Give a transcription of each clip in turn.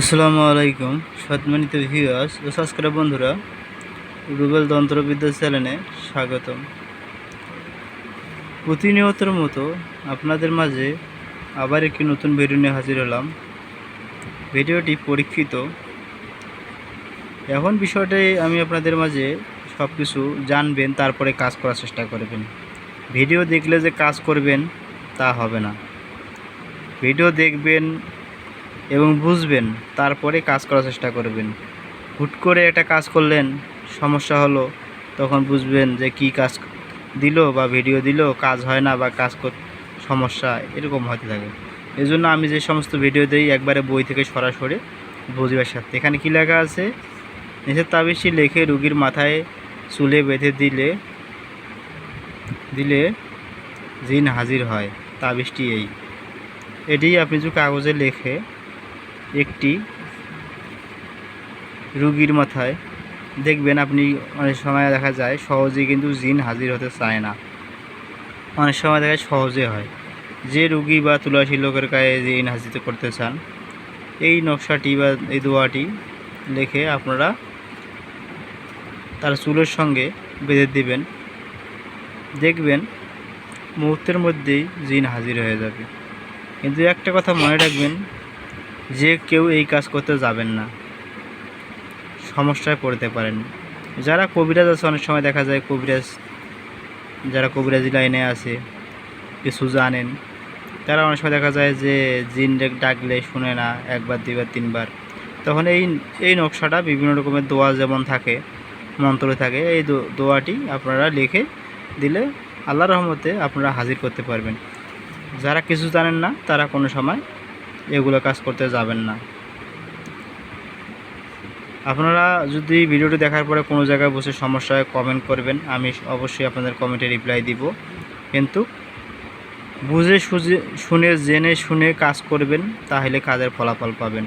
আসসালামু আলাইকুম সম্মানিত ভিউয়ার্স ও সাবস্ক্রাইব বন্ধুরা রুবেল তন্ত্রবিদ্যা চ্যানেলে স্বাগতম। প্রতিনিয়তের মতো আপনাদের মাঝে আবার একটি নতুন ভিডিও নিয়ে হাজির হলাম। ভিডিওটি পরীক্ষিত। এখন বিষয়টাই আমি আপনাদের মাঝে সব কিছু জানবেন, তারপরে কাজ করার চেষ্টা করবেন। ভিডিও দেখলে যে কাজ করবেন, তা হবে না। ভিডিও দেখবেন এবং বুঝবেন, তারপরে কাজ করার চেষ্টা করবেন। হুট করে একটা কাজ করলেন, সমস্যা হলো, তখন বুঝবেন যে কি কাজ দিল বা ভিডিও দিল, কাজ হয় না বা কাজ কর, সমস্যা এরকম হতে থাকে। এই জন্য আমি যে সমস্ত ভিডিও দিই, একবারে বই থেকে সরাসরি বুঝবার সাথে। এখানে কী লেখা আছে? নিচের তাবিজটি লেখে রুগীর মাথায় চুলে বেঁধে দিলে দিলে জিন হাজির হয়। তাবিজটি এই। এটি আপনি যদি কাগজে লেখে একটি রুগীর মাথায়। দেখবেন আপনি অনেক সময় দেখা যায় সহজেই কিন্তু জিন হাজির হতে চায় না। অনেক সময় দেখা যায় সহজে হয়। যে রুগী বা তুলাসী লোকের গায়ে জিন হাজির করতে চান, এই নকশাটি বা এই দোয়াটি লিখে আপনারা তার চুলের সঙ্গে বেঁধে দিবেন। দেখবেন মুহূর্তের মধ্যেই জিন হাজির হয়ে যাবে। কিন্তু একটা কথা মনে রাখবেন যে কেউ এই কাজ করতে যাবেন না। সমস্যায় পড়তে পারেন। যারা কবিরাজ আছে, অনেক সময় দেখা যায় কবিরাজ, যারা কবিরাজি লাইনে আছে, কিছু জানেন, তারা অনেক সময় দেখা যায় যে জিন ডাক- ডাকলে শুনে না, একবার, দুইবার, তিনবার। তখন এই এই নকশাটা বিভিন্ন রকমের দোয়া যেমন থাকে মন্ত্র থাকে, এই দোয়াটি আপনারা লিখে দিলে আল্লাহ রহমতে আপনারা হাজির করতে পারবেন। যারা কিছু জানেন না, তারা কোনো সময় এগুলো কাজ করতে যাবেন না। আপনারা যদি ভিডিওটি দেখার পরে কোনো জায়গায় বসে সমস্যায় কমেন্ট করবেন। আমি অবশ্যই আপনাদের কমেন্টে রিপ্লাই দিব। কিন্তু বুঝে সুঝে, শুনে, জেনে শুনে কাজ করবেন, তাহলে কাজের ফলাফল পাবেন।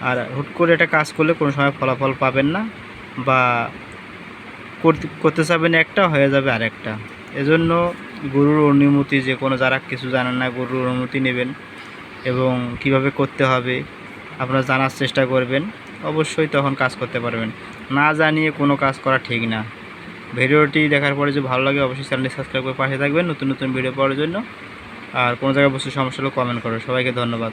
আর হুট করে একটা কাজ করলে কোনো সময় ফলাফল পাবেন না বা করতে চাবেন একটা, হয়ে যাবে আরেকটা। এজন্য গুরুর অনুমতি যে কোনো, যারা কিছু জানেন না, গুরুর অনুমতি নেবেন। এবং কীভাবে করতে হবে, আপনারা জানার চেষ্টা করবেন। অবশ্যই তখন কাজ করতে পারবেন। না জানিয়ে কোনো কাজ করা ঠিক না। ভিডিওটি দেখার পরে যে ভালো লাগে, অবশ্যই চ্যানেলটি সাবস্ক্রাইব করে পাশে থাকবেন। নতুন নতুন ভিডিও পাওয়ার জন্য। আর কোনো জায়গায় বসে সমস্যা হলে কমেন্ট করো। সবাইকে ধন্যবাদ।